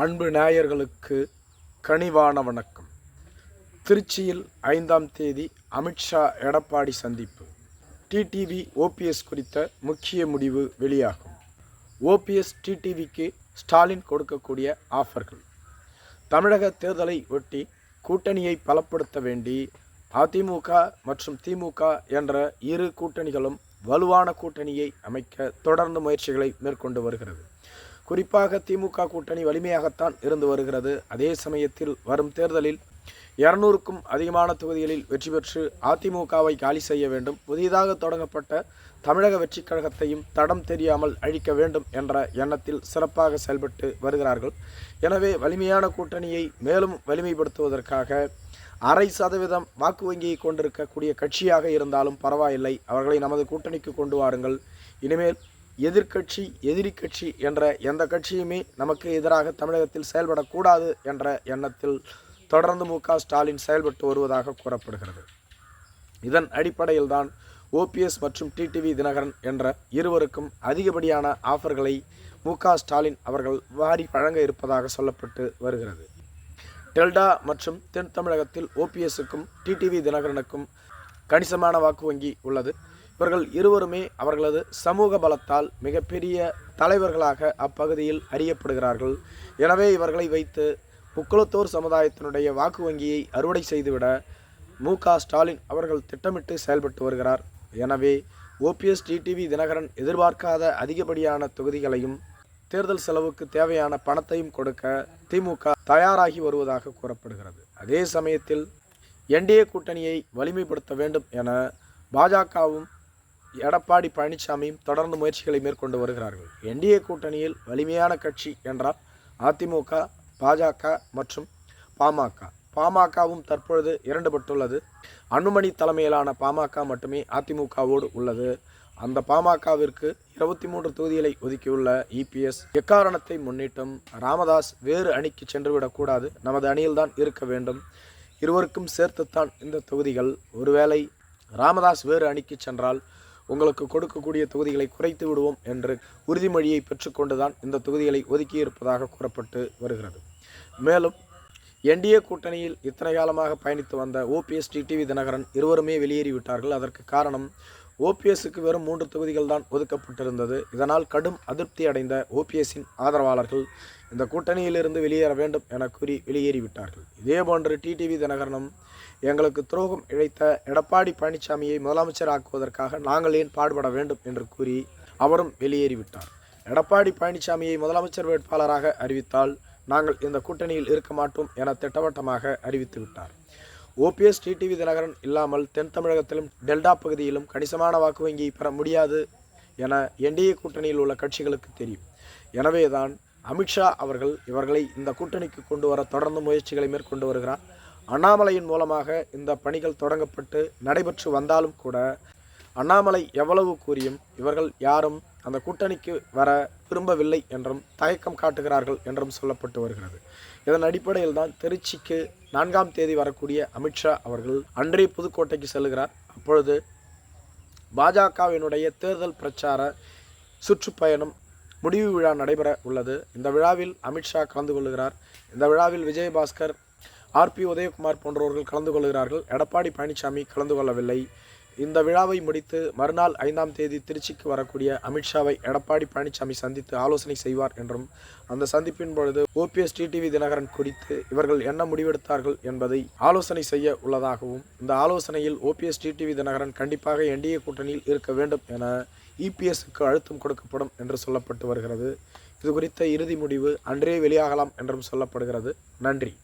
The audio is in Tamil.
அன்பு நேயர்களுக்கு கனிவான வணக்கம். திருச்சியில் ஐந்தாம் தேதி அமித்ஷா எடப்பாடி சந்திப்பு. டிடிவி ஓபிஎஸ் குறித்த முக்கிய முடிவு வெளியாகும். ஓபிஎஸ் டிடிவிக்கு ஸ்டாலின் கொடுக்கக்கூடிய ஆஃபர்கள். தமிழக தேர்தலை ஒட்டி கூட்டணியை பலப்படுத்த வேண்டி அதிமுக மற்றும் திமுக என்ற இரு கூட்டணிகளும் வலுவான கூட்டணியை அமைக்க தொடர்ந்து முயற்சிகளை மேற்கொண்டு வருகிறது. குறிப்பாக திமுக கூட்டணி வலிமையாகத்தான் இருந்து வருகிறது. அதே சமயத்தில் வரும் தேர்தலில் இருநூறுக்கும் அதிகமான தொகுதிகளில் வெற்றி பெற்று அதிமுகவை காலி செய்ய வேண்டும். புதிதாக தொடங்கப்பட்ட தமிழக வெற்றிக் கழகத்தையும் தடம் தெரியாமல் அழிக்க வேண்டும் என்ற எண்ணத்தில் சிறப்பாக செயல்பட்டு வருகிறார்கள். எனவே வலிமையான கூட்டணியை மேலும் வலிமைப்படுத்துவதற்காக அரை சதவீதம் வாக்கு வங்கியை கொண்டிருக்கக்கூடிய கட்சியாக இருந்தாலும் பரவாயில்லை. அவர்களை நமது கூட்டணிக்கு கொண்டு வாருங்கள். இனிமேல் எதிர்க்கட்சி எதிரி கட்சி என்ற எந்த கட்சியுமே நமக்கு எதிராக தமிழகத்தில் செயல்படக்கூடாது என்ற எண்ணத்தில் தொடர்ந்து மு ஸ்டாலின் செயல்பட்டு வருவதாக கூறப்படுகிறது. இதன் அடிப்படையில் தான் ஓபிஎஸ் மற்றும் டிடிவி தினகரன் என்ற இருவருக்கும் அதிகப்படியான ஆஃபர்களை மு ஸ்டாலின் அவர்கள் வாரி வழங்க இருப்பதாக சொல்லப்பட்டு வருகிறது. டெல்டா மற்றும் தென் தமிழகத்தில் ஓபிஎஸ்ஸுக்கும் டிடிவி தினகரனுக்கும் கணிசமான வாக்கு வங்கி உள்ளது. இவர்கள் இருவருமே அவர்களது சமூக பலத்தால் மிகப்பெரிய தலைவர்களாக அப்பகுதியில் அறியப்படுகிறார்கள். எனவே இவர்களை வைத்து புக்குளத்தூர் சமுதாயத்தினுடைய வாக்கு வங்கியை அறுவடை செய்துவிட மு. க. ஸ்டாலின் அவர்கள் திட்டமிட்டு செயல்பட்டு வருகிறார். எனவே ஓபிஎஸ் டிடிவி தினகரன் எதிர்பார்க்காத அதிகப்படியான தொகுதிகளையும் தேர்தல் செலவுக்கு தேவையான பணத்தையும் கொடுக்க திமுக தயாராகி வருவதாக கூறப்படுகிறது. அதே சமயத்தில் என்டிஏ கூட்டணியை வலிமைப்படுத்த வேண்டும் என பாஜகவும் எடப்பாடி பழனிசாமியும் தொடர்ந்து முயற்சிகளை மேற்கொண்டு வருகிறார்கள். என்டிஏ கூட்டணியில் வலிமையான கட்சி என்றால் அதிமுக பாஜக மற்றும் பாமக. பாமகவும் தற்பொழுது இரண்டுபட்டுள்ளது. அனுமணி தலைமையிலான பாமக மட்டுமே அதிமுகவோடு உள்ளது. அந்த பாமகவிற்கு இருபத்தி மூன்று தொகுதிகளை ஒதுக்கியுள்ள இபிஎஸ் எக்காரணத்தை முன்னிட்டும் ராமதாஸ் வேறு அணிக்கு சென்றுவிடக்கூடாது நமது அணியில்தான் இருக்க வேண்டும். இருவருக்கும் சேர்த்துத்தான் இந்த தொகுதிகள். ஒருவேளை ராமதாஸ் வேறு அணிக்கு சென்றால் உங்களுக்கு கொடுக்கக்கூடிய தொகுதிகளை குறைத்து விடுவோம் என்று உறுதிமொழியை பெற்றுக்கொண்டுதான் இந்த தொகுதிகளை ஒதுக்கியிருப்பதாக கூறப்பட்டு வருகிறது. மேலும் என்டிஏ கூட்டணியில் இத்தனை காலமாக பயணித்து வந்த ஓபிஎஸ் டிடிவி தினகரன் இருவருமே வெளியேறிவிட்டார்கள். அதற்கு காரணம் ஓபிஎஸ்க்கு வெறும் மூன்று தொகுதிகள் தான் ஒதுக்கப்பட்டிருந்தது. இதனால் கடும் அதிருப்தி அடைந்த ஓபிஎஸ்ஸின் ஆதரவாளர்கள் இந்த கூட்டணியிலிருந்து வெளியேற வேண்டும் என கூறி வெளியேறிவிட்டார்கள். இதேபோன்று டிடிவி தினகரனும் எங்களுக்கு துரோகம் இழைத்த எடப்பாடி பழனிசாமியை முதலமைச்சர் ஆக்குவதற்காக நாங்கள் ஏன் பாடுபட வேண்டும் என்று கூறி அவரும் வெளியேறிவிட்டார். எடப்பாடி பழனிசாமியை முதலமைச்சர் வேட்பாளராக அறிவித்தால் நாங்கள் இந்த கூட்டணியில் இருக்க மாட்டோம் என திட்டவட்டமாக அறிவித்து விட்டார். ஓபிஎஸ் டிடிவி தினகரன் இல்லாமல் தென் தமிழகத்திலும் டெல்டா பகுதியிலும் கணிசமான வாக்கு வங்கியை பெற முடியாது என என்டிஏ கூட்டணியில் உள்ள கட்சிகளுக்கு தெரியும். எனவேதான் அமித்ஷா அவர்கள் இவர்களை இந்த கூட்டணிக்கு கொண்டு வர தொடர்ந்து முயற்சிகளை மேற்கொண்டு வருகிறார். அண்ணாமலையின் மூலமாக இந்த பணிகள் தொடங்கப்பட்டு நடைபெற்று வந்தாலும் கூட அண்ணாமலை எவ்வளவு கூறியும் இவர்கள் யாரும் அந்த கூட்டணிக்கு வர விரும்பவில்லை என்றும் தயக்கம் காட்டுகிறார்கள் என்றும் சொல்லப்பட்டு வருகிறது. இதன் அடிப்படையில் தான் திருச்சிக்கு நான்காம் தேதி வரக்கூடிய அமித்ஷா அவர்கள் அன்றே புதுக்கோட்டைக்கு செல்கிறார். அப்பொழுது பாஜகவினுடைய தேர்தல் பிரச்சார சுற்றுப்பயணம் முடிவு விழா நடைபெற உள்ளது. இந்த விழாவில் அமித்ஷா கலந்து கொள்கிறார். இந்த விழாவில் விஜயபாஸ்கர் ஆர்பி உதயகுமார் போன்றவர்கள் கலந்து கொள்கிறார்கள். எடப்பாடி பழனிசாமி கலந்து கொள்ளவில்லை. இந்த விழாவை முடித்து மறுநாள் ஐந்தாம் தேதி திருச்சிக்கு வரக்கூடிய அமித்ஷாவை எடப்பாடி பழனிசாமி சந்தித்து ஆலோசனை செய்வார் என்றும் அந்த சந்திப்பின் பொழுது ஓபிஎஸ் டிடிவி தினகரன் குறித்து இவர்கள் என்ன முடிவெடுத்தார்கள் என்பதை ஆலோசனை செய்ய உள்ளதாகவும் இந்த ஆலோசனையில் ஓபிஎஸ் டிடிவி தினகரன் கண்டிப்பாக என்டிஏ கூட்டணியில் இருக்க வேண்டும் என இபிஎஸ்க்கு அழுத்தம் கொடுக்கப்படும் என்று சொல்லப்பட்டு வருகிறது. இது குறித்த இறுதி முடிவு அன்றே வெளியாகலாம் என்றும் சொல்லப்படுகிறது. நன்றி.